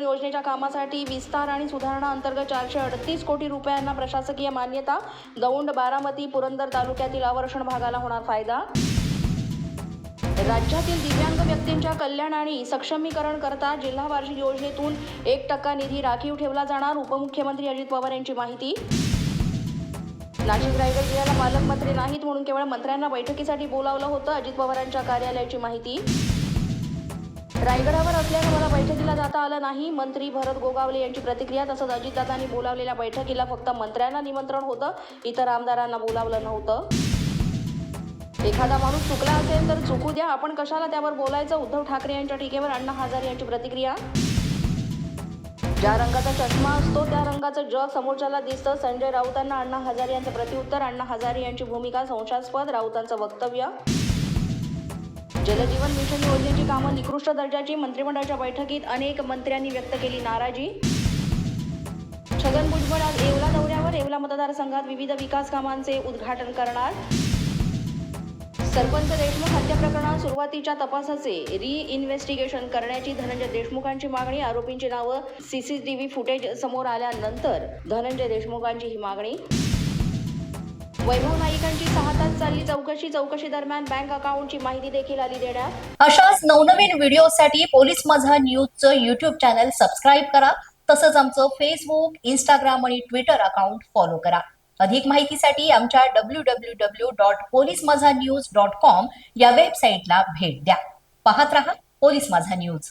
योजनेच्या कामासाठी विस्तार आणि सुधारणा अंतर्गत चारशे अडतीस कोटी रुपयांना प्रशासकीय मान्यता. दौंड बारामती पुरंदर तालुक्यातील आवर्षण भागाला होणार फायदा. राज्यातील दिव्यांग व्यक्तींच्या कल्याण आणि सक्षमीकरण करता जिल्हा वार्षिक योजनेतून एक टक्का निधी राखीव ठेवला जाणार उपमुख्यमंत्री अजित पवार यांची माहिती. नाशिक रायगड जिल्ह्याला पालकमंत्री नाहीत म्हणून केवळ मंत्र्यांना बैठकीसाठी बोलावलं होतं अजित पवारांच्या कार्यालयाची माहिती. रायगडावर असल्यानं मला बैठकीला जाता आलं नाही. मंत्री भरत गोगावले यांची प्रतिक्रिया तसंच अजितदादांनी बोलावलेल्या बैठकीला फक्त मंत्र्यांना निमंत्रण होतं. इतर आमदारांना बोलावलं नव्हतं. एखादा माणूस चुकला असेल तर चुकू द्या. आपण कशाला त्यावर बोलायचं? उद्धव ठाकरे यांच्या टीकेवर अण्णा हजारे यांची प्रतिक्रिया? ज्या रंगाचा चष्मा असतो त्या रंगाचं जग समोरच्याला दिसतं. संजय राऊतांना अण्णा हजारे यांचं प्रतिउत्तर अण्णा हजारे यांची भूमिका संशयास्पद राऊतांचं वक्तव्य. जलजीवन मिशन योजनेची कामं निकृष्ट दर्जाची मंत्रिमंडळाच्या बैठकीत अनेक मंत्र्यांनी व्यक्त केली. नाराजी? छगन भुजबळ आज येवला दौऱ्यावर. येवला मतदारसंघात विविध विकास कामांचे उद्घाटन करणार. सरपंच देशमुख हत्या प्रकरणात सुरुवातीच्या तपासाचे री इन्व्हेस्टिगेशन करण्याची धनंजय देशमुखांची मागणी आरोपींची नावं सीसीटीव्ही फुटेज समोर आल्यानंतर धनंजय देशमुखांची ही मागणी. वैभव नाईकांची सहा तास चालली चौकशी. चौकशी दरम्यान बँक अकाउंटची माहिती देखील आली देण्यात. अशाच नवनवीन व्हिडिओसाठी पोलीस माझा न्यूजचं युट्यूब चॅनल सबस्क्राईब करा. तसंच आमचं फेसबुक इंस्टाग्राम आणि ट्विटर अकाउंट फॉलो करा. अधिक माहितीसाठी आमच्या W W W dot police Majha news dot com या वेबसाईटला भेट द्या. पाहत रहा पोलीस माझा न्यूज.